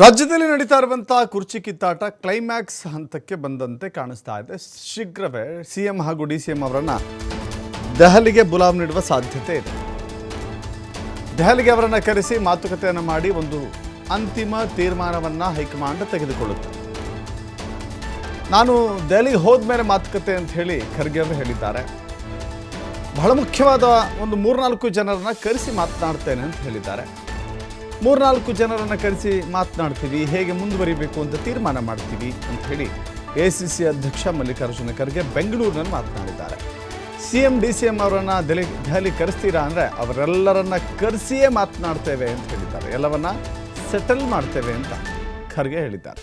ರಾಜ್ಯದಲ್ಲಿ ನಡೀತಾ ಇರುವಂತಹ ಕುರ್ಚಿ ಕಿತ್ತಾಟ ಕ್ಲೈಮ್ಯಾಕ್ಸ್ ಹಂತಕ್ಕೆ ಬಂದಂತೆ ಕಾಣಿಸ್ತಾ ಇದೆ. ಶೀಘ್ರವೇ ಸಿಎಂ ಹಾಗೂ ಡಿ ಸಿ ಎಂ ಅವರನ್ನ ದೆಹಲಿಗೆ ಬುಲಾವ್ ನೀಡುವ ಸಾಧ್ಯತೆ ಇದೆ. ದೆಹಲಿಗೆ ಅವರನ್ನ ಕರೆಸಿ ಮಾತುಕತೆಯನ್ನು ಮಾಡಿ ಒಂದು ಅಂತಿಮ ತೀರ್ಮಾನವನ್ನ ಹೈಕಮಾಂಡ್ ತೆಗೆದುಕೊಳ್ಳುತ್ತೆ. ನಾನು ದೆಹಲಿಗೆ ಹೋದ್ಮೇಲೆ ಮಾತುಕತೆ ಅಂತ ಹೇಳಿ ಖರ್ಗೆ ಅವರು ಹೇಳಿದ್ದಾರೆ. ಬಹಳ ಮುಖ್ಯವಾದ ಒಂದು ಮೂರ್ನಾಲ್ಕು ಜನರನ್ನ ಕರೆಸಿ ಮಾತನಾಡ್ತೇನೆ ಅಂತ ಹೇಳಿದ್ದಾರೆ. ಮೂರ್ನಾಲ್ಕು ಜನರನ್ನು ಕರೆಸಿ ಮಾತನಾಡ್ತೀವಿ, ಹೇಗೆ ಮುಂದುವರಿಬೇಕು ಅಂತ ತೀರ್ಮಾನ ಮಾಡ್ತೀವಿ ಅಂತ ಹೇಳಿ ಎ ಸಿ ಸಿ ಅಧ್ಯಕ್ಷ ಮಲ್ಲಿಕಾರ್ಜುನ ಖರ್ಗೆ ಬೆಂಗಳೂರಿನಲ್ಲಿ ಮಾತನಾಡಿದ್ದಾರೆ. C M, D C M ಅವರನ್ನ ದೆಹಲಿ ದೆಹಲಿ ಕರೆಸ್ತೀರಾ ಅಂದರೆ ಅವರೆಲ್ಲರನ್ನ ಕರೆಸಿಯೇ ಮಾತನಾಡ್ತೇವೆ ಅಂತ ಹೇಳಿದ್ದಾರೆ. ಎಲ್ಲವನ್ನ ಸೆಟಲ್ ಮಾಡ್ತೇವೆ ಅಂತ ಖರ್ಗೆ ಹೇಳಿದ್ದಾರೆ.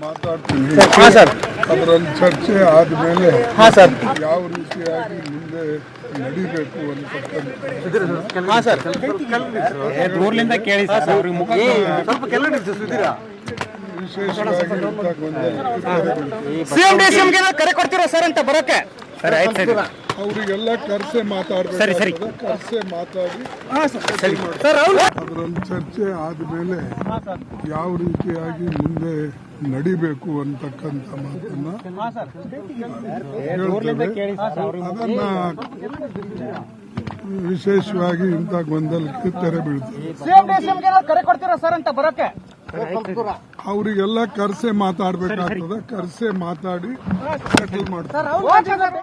ಮಾತಾಡ್ತೀನಿ. ಹಾಂ ಸರ್. ಅದರಲ್ಲಿ ಚರ್ಚೆ ಆದಮೇಲೆ ಹಾಂ ಸರ್. ಯಾವ ರೀತಿಯಾಗಿ ಮುಂದೆ ನಡಿಬೇಕು ಅಂತ ಸಿಎಂ ಡಿ ಸಿ ಕರೆ ಕೊಡ್ತೀರಾ ಸರ್ ಅಂತ ಬರೋಕೆ ಸರ್ ಆಯ್ತು ಅವರಿಗೆಲ್ಲ ಕರ್ಸೆ ಸರಿ, ಸರಿ. ಮಾತಾಡಬೇಕು ಕರ್ಸೆ ಮಾತಾಡಿ. ಹಾಂ ಸರ್. ಸರಿ. ಸರ್. ಅವ್ರು ಅದರಲ್ಲಿ ಚರ್ಚೆ ಆದಮೇಲೆ ಯಾವ ರೀತಿಯಾಗಿ ಮುಂದೆ ನಡಿಬೇಕು ಅಂತಕ್ಕಂಥ ಮಾತನ್ನ ಹಾಂ ಸರ್. ಹೇಳ್ತೇವೆ. ಕೇಳಿ ಸರ್ ಅದನ್ನ ವಿಶೇಷವಾಗಿ ಇಂಥ ಗೊಂದಲಕ್ಕೆ ತೆರೆ ಬೀಳ್ತದೆ ಬರೋಕೆ ಅವರಿಗೆಲ್ಲ ಕರ್ಸೆ ಮಾತಾಡ್ಬೇಕಾಗ್ತದೆ. ಕರ್ಸೆ ಮಾತಾಡಿ ಸೆಟಲ್ ಮಾಡ್ತಾರೆ. ಸರ್